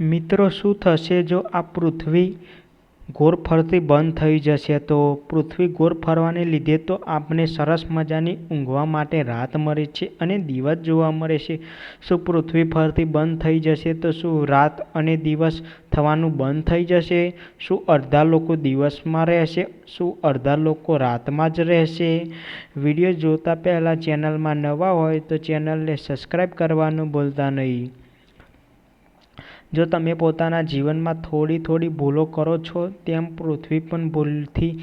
મિત્રો, શું થશે જો આ પૃથ્વી ગોળ ફરતી બંધ થઈ જશે? તો પૃથ્વી ગોળ ફરવાને લીધે તો આપણે સરસ મજાની ઊંઘવા માટે રાત મળે છે અને દિવસ જોવા મળે છે. શું પૃથ્વી ફરતી બંધ થઈ જશે? તો શું રાત અને દિવસ થવાનું બંધ થઈ જશે? શું અડધા લોકો દિવસમાં રહેશે? શું અડધા લોકો રાતમાં જ રહેશે? વીડિયો જોતા પહેલાં ચેનલમાં નવા હોય તો ચેનલને સબસ્ક્રાઈબ કરવાનું ભૂલતા નહીં. જો તમે પોતાના જીવનમાં થોડી થોડી ભૂલો કરો છો, તેમ પૃથ્વી પણ ભૂલથી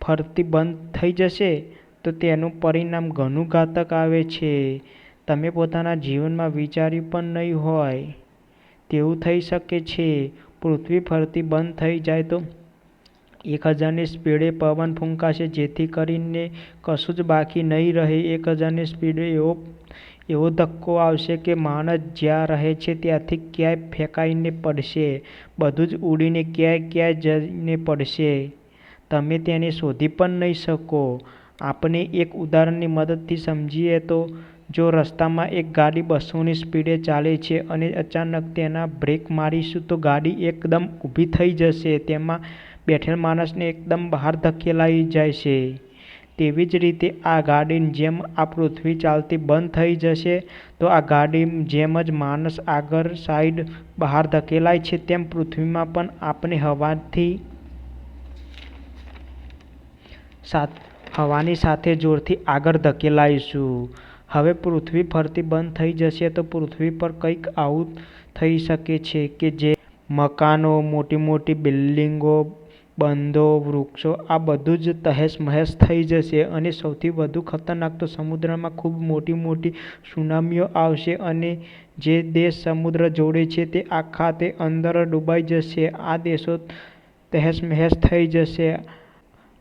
ફરતી બંધ થઈ જશે, તો તેનું પરિણામ ઘણું ઘાતક આવે છે. તમે પોતાના જીવનમાં વિચાર્યું પણ નહીં હોય. તેવું થઈ શકે છે. પૃથ્વી ફરતી બંધ થઈ જાય તો એક હજારની સ્પીડે પવન ફૂંકાશે, જેથી કરીને કશું જ બાકી નહીં રહે. એક હજારની સ્પીડે એવો એવો ધક્કો આવશે કે માણસ જ્યાં રહે છે ત્યાંથી ક્યાંય ફેંકાઈને પડશે. બધું જ ઉડીને ક્યાંય ક્યાંય જઈને પડશે. તમે તેને શોધી પણ નહીં શકો. આપણે એક ઉદાહરણની મદદથી સમજીએ તો, જો રસ્તામાં એક ગાડી બસોની સ્પીડે ચાલે છે અને અચાનક તેના બ્રેક મારીશું તો ગાડી એકદમ ઊભી થઈ જશે. તેમાં બેઠેલ માણસને એકદમ બહાર ધકેલાઈ જાય છે તેવી જ રીતે આ ગાડીની જેમ આ પૃથ્વી ચાલતી બંધ થઈ જશે, તો આ ગાડી જેમ જ માણસ આગળ સાઈડ બહાર ધકેલાય છે તેમ પૃથ્વીમાં પણ આપણે હવાથી હવાની સાથે જોરથી આગળ ધકેલાઈશું. હવે પૃથ્વી ફરતી બંધ થઈ જશે તો પૃથ્વી પર કંઈક આવું થઈ શકે છે કે જે મકાનો મોટી મોટી બિલ્ડિંગો બંધો, વૃક્ષો, આ બધું જ તહેશ મહેશ થઈ જશે અને સૌથી વધુ ખતરનાક તો સમુદ્રમાં ખૂબ મોટી મોટી સુનામીઓ આવશે અને જે દેશ સમુદ્ર જોડે છે તે આખા તે અંદર ડૂબાઈ જશે. આ દેશો તહેશ મહેશ થઈ જશે.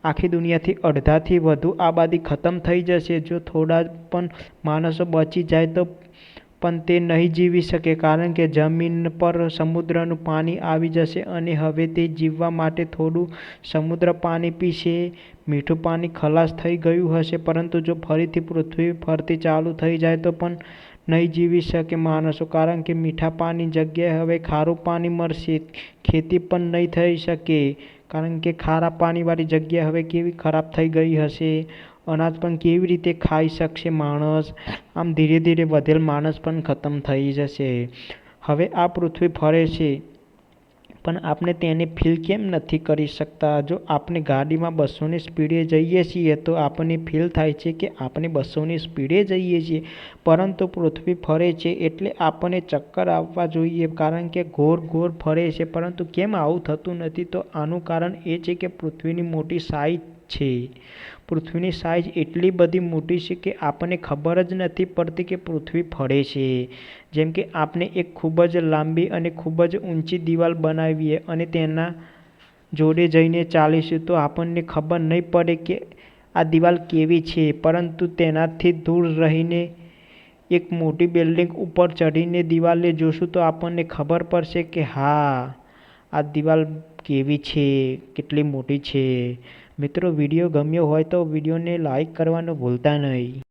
આખી દુનિયાથી અડધાથી વધુ આબાદી ખતમ થઈ જશે. જો થોડા પણ માણસો બચી જાય તો પણ તે નહીં જીવી શકે કારણ કે જમીન પર સમુદ્રનું પાણી આવી જશે અને હવે તે જીવવા માટે થોડું સમુદ્ર પાણી પીશે, મીઠું પાણી ખલાસ થઈ ગયું હશે, પરંતુ જો ફરીથી પૃથ્વી ફરતી ચાલુ થઈ જાય તો પણ નહીં જીવી શકે માણસો કારણ કે મીઠા પાણી જગ્યાએ હવે ખારું પાણી મળશે, ખેતી પણ નહીં થઈ શકે કારણ કે ખારા પાણીવાળી જગ્યા હવે કેવી ખરાબ થઈ ગઈ હશે. અનાજ પણ કેવી રીતે ખાઈ શકશે માણસ? આમ ધીરે ધીરે વધેલ માણસ પણ ખતમ થઈ જશે. હવે આ પૃથ્વી ફરે છે, પણ આપણે તેને ફીલ કેમ નથી કરી શકતા? જો આપણે ગાડીમાં બસોની સ્પીડે જઈએ છીએ, તો આપણને ફીલ થાય છે કે આપણે બસોની સ્પીડે જઈએ છીએ. પરંતુ પૃથ્વી ફરે છે એટલે આપણને ચક્કર આવવા જોઈએ, કારણ કે ગોર ગોળ ફરે છે. પરંતુ કેમ આવું થતું નથી? તો આનું કારણ એ છે કે પૃથ્વીની મોટી સાઈઝ છે. પૃથ્વીની સાઈઝ એટલી બધી મોટી છે કે આપણને ખબર જ નથી પડતી કે પૃથ્વી ફરે છે. જેમ કે આપણે એક ખૂબ જ લાંબી અને ખૂબ જ ઊંચી દિવાલ બનાવીએ અને તેના જોડે જઈને ચાલીશું તો આપણને ખબર નહીં પડે કે આ દિવાલ કેવી છે. પરંતુ તેનાથી દૂર રહીને એક મોટી બિલ્ડિંગ ઉપર ચડીને દિવાલને જોશું તો આપણને ખબર પડશે કે હા, આ દિવાલ કેવી છે, કેટલી મોટી છે. મિત્રો વીડિયો ગમ્યો હોય તો વિડીયોને લાઇક કરવાનું ભૂલતા નહીં.